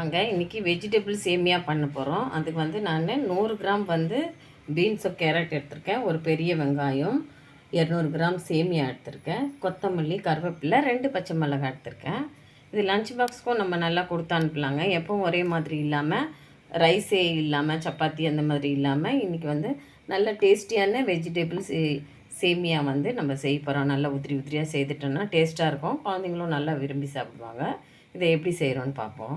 வாங்க இன்றைக்கி வெஜிடபிள் சேமியா பண்ண போகிறோம் அதுக்கு வந்து நான் நூறு கிராம் வந்து பீன்ஸு கேரட் எடுத்திருக்கேன். ஒரு பெரிய வெங்காயம் இரநூறு கிராம் சேமியா எடுத்திருக்கேன். கொத்தமல்லி கருவேப்பிலை ரெண்டு பச்சை மிளகாய் எடுத்திருக்கேன். இது லஞ்ச் பாக்ஸ்க்கும் நம்ம நல்லா கொடுத்து அனுப்பலாங்க. எப்பவும் ஒரே மாதிரி இல்லாமல் ரைஸே இல்லாமல் சப்பாத்தி அந்த மாதிரி இல்லாமல் இன்றைக்கி வந்து நல்ல டேஸ்டியான வெஜிடபிள் சே சேமியா வந்து நம்ம செய்ய போகிறோம் நல்லா உதிரி உதிரியாக செய்துட்டோம்னா டேஸ்ட்டாக இருக்கும். குழந்தைங்களும் நல்லா விரும்பி சாப்பிடுவாங்க. இதை எப்படி செய்கிறோன்னு பார்ப்போம்.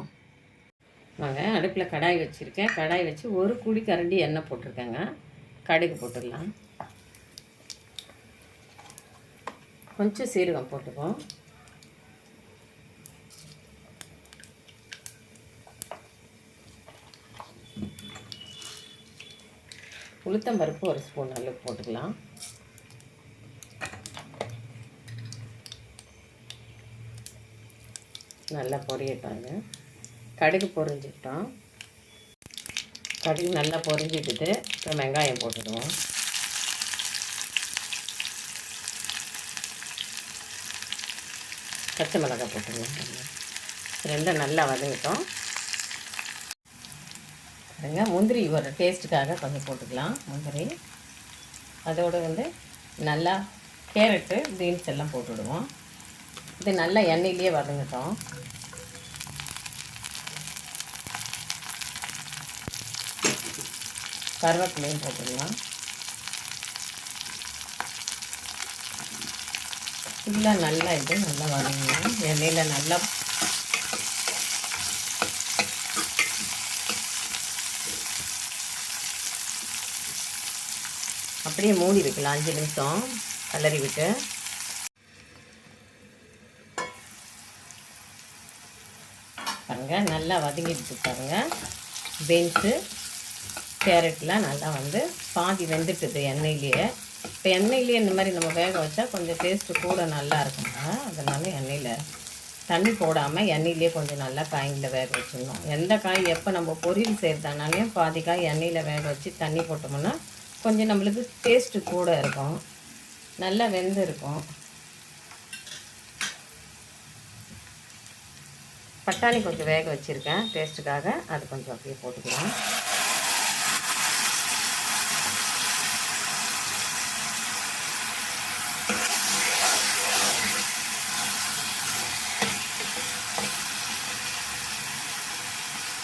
வாங்க அடுப்பில் கடாய் வச்சுருக்கேன். கடாய் வச்சு ஒரு குழி கரண்டி எண்ணெய் போட்டிருக்கேங்க. கடுகு போட்டுடலாம். கொஞ்சம் சீரகம் போட்டுப்போம் உளுத்தம்பருப்பு ஒரு ஸ்பூன் அளவுக்கு போட்டுக்கலாம். நல்லா பொரியட்டாங்க கடுகு பொரிஞ்சிக்கிட்டோம் கடுகு நல்லா பொரிஞ்சுக்கிட்டு அப்புறம் வெங்காயம் போட்டுடுவோம். பச்சை மிளகாய் போட்டுருவோம் ரெண்டும் நல்லா வதங்கிட்டோம். பாருங்க முந்திரி ஒரு டேஸ்ட்டுக்காக கொஞ்சம் போட்டுக்கலாம். முந்திரி. அதோடு வந்து நல்லா கேரட்டு பீன்ஸ் எல்லாம் போட்டுவிடுவோம் இது நல்லா எண்ணெயிலேயே வதங்கட்டும். கருவேப்பிலையும் போட்டுடலாம் ஃபுல்லாக நல்லா இது நல்லா வதங்கணும். எண்ணெயில் நல்லா அப்படியே மூடி வைக்கலாம். அஞ்சு நிமிஷம் கலரி விட்டு. பாருங்க நல்லா வதங்கிட்டு பாருங்கள் பீன்ஸு கேரட்லாம் நல்லா வந்து பாதி வெந்துட்டுது எண்ணெயிலேயே. இப்போ எண்ணெயிலேயே இந்த மாதிரி நம்ம வேக வச்சா கொஞ்சம் டேஸ்ட்டு கூட நல்லா இருக்குங்க அதனால எண்ணெயில் தண்ணி போடாமல் எண்ணெயிலே கொஞ்சம் நல்லா காய்களில் வேக வச்சிடணும். எந்த காய் எப்போ நம்ம பொரியல் செய்கிறதானாலையும் பாதி காய் எண்ணெயில் வேக வச்சு தண்ணி போட்டோம்னா கொஞ்சம் நம்மளுக்கு டேஸ்ட்டு கூட இருக்கும். நல்லா வெந்து இருக்கும் பட்டாணி கொஞ்சம் வேக வச்சுருக்கேன். டேஸ்ட்டுக்காக அது கொஞ்சம் அப்படியே போட்டுக்கலாம்.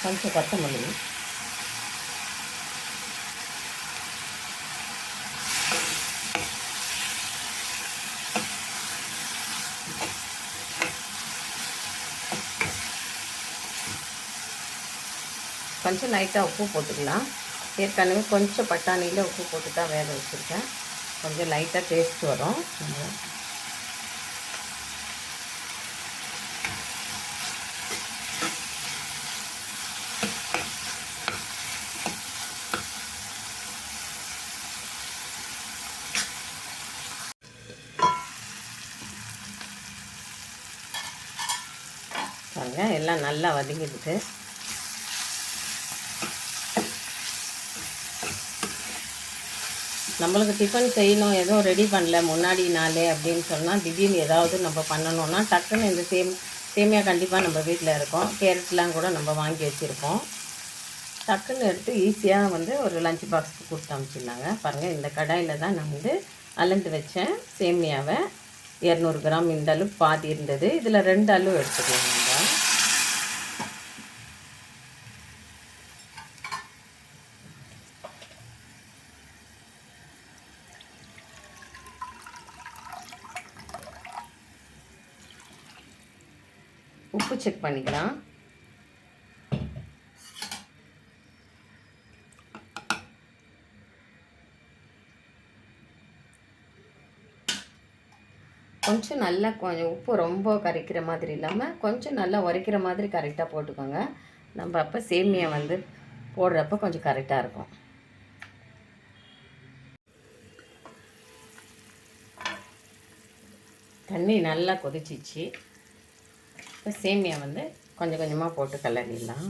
கொஞ்சம் கொத்தமல்லி கொஞ்சம் லைட்டாக உப்பு போட்டுக்கலாம். ஏற்கனவே கொஞ்சம் பட்டாணியில் உப்பு போட்டு தான் வேக வச்சுருக்கேன். கொஞ்சம் லைட்டாக டேஸ்ட் வரும். பாருங்கள் எல்லாம் நல்லா வதங்கிடுது. நம்மளுக்கு டிஃபன் செய்யணும் எதுவும் ரெடி பண்ணல முன்னாடி நாளே அப்படின்னு சொன்னால் திடீர்னு ஏதாவது நம்ம பண்ணணும்னா டக்குன்னு இந்த சேம் சேமியா கண்டிப்பாக நம்ம வீட்டில் இருக்கோம். கேரட்லாம் கூட நம்ம வாங்கி வச்சுருக்கோம் டக்குன்னு எடுத்து ஈஸியாக வந்து ஒரு லஞ்ச் பாக்ஸுக்கு கொடுத்து அனுப்பிச்சிருந்தாங்க. பாருங்கள் இந்த கடாயில் தான் நான் வந்து அலந்து வச்சேன். சேமியாவை. இரநூறு கிராம் இந்த அளவு பாதி இருந்தது. இதில் ரெண்டு அளவு எடுத்துக்கலாம் நம்ம உப்பு செக் பண்ணிக்கலாம். கொஞ்சம் நல்லா கொஞ்சம் உப்பு ரொம்ப கரைக்கிற மாதிரி இல்லாமல் கொஞ்சம் நல்லா உரைக்கிற மாதிரி கரெக்டாக போட்டுக்கோங்க. நம்ம அப்போ சேமியா வந்து போடுறப்ப கொஞ்சம் கரெக்டாக இருக்கும். தண்ணி நல்லா கொதிச்சிச்சு. இப்போ சேமியா வந்து கொஞ்சம் கொஞ்சமாக போட்டு கிளறிடலாம்.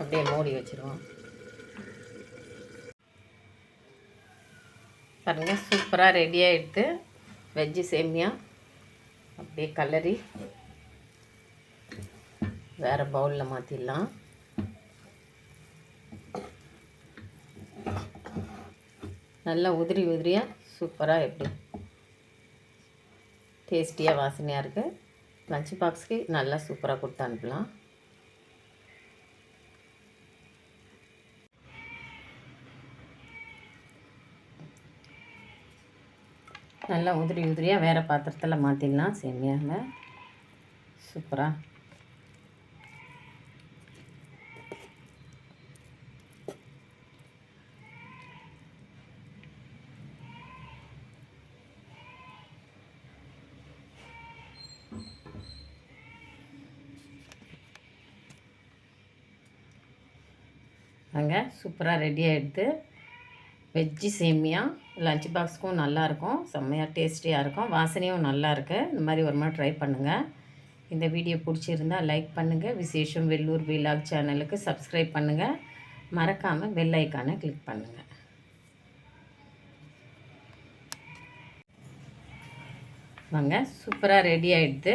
அப்படியே மூடி வச்சுருவோம். பாருங்கள் சூப்பராக ரெடி ஆகிடுது வெஜ்ஜு சேமியா அப்படியே கலரி வேறு பவுலில் மாற்றிடலாம் நல்லா உதிரி உதிரியாக சூப்பராக எப்படி? டேஸ்டியாக வாசனையாக இருக்குது லஞ்ச் பாக்ஸுக்கு நல்லா சூப்பராக கொடுத்து அனுப்பலாம். நல்லா உதிரி உதிரியாக வேறு பாத்திரத்தில் மாற்றிடலாம் சேமியாவில் சூப்பராக அங்கே சூப்பராக ரெடி ஆகிடுது வெஜ்ஜி சேமியா லஞ்ச் பாக்ஸுக்கும் நல்லாயிருக்கும். செம்மையாக டேஸ்டியாக இருக்கும். வாசனையும் நல்லாயிருக்கு. இந்த மாதிரி ஒரு மாதிரி ட்ரை பண்ணுங்கள் இந்த வீடியோ பிடிச்சிருந்தா லைக் பண்ணுங்கள் விசேஷம் வெள்ளூர் விலாக் சேனலுக்கு சப்ஸ்கிரைப் பண்ணுங்கள் மறக்காமல் பெல் ஐக்கானை கிளிக் பண்ணுங்கள் வாங்க சூப்பராக ரெடி ஆகிடுது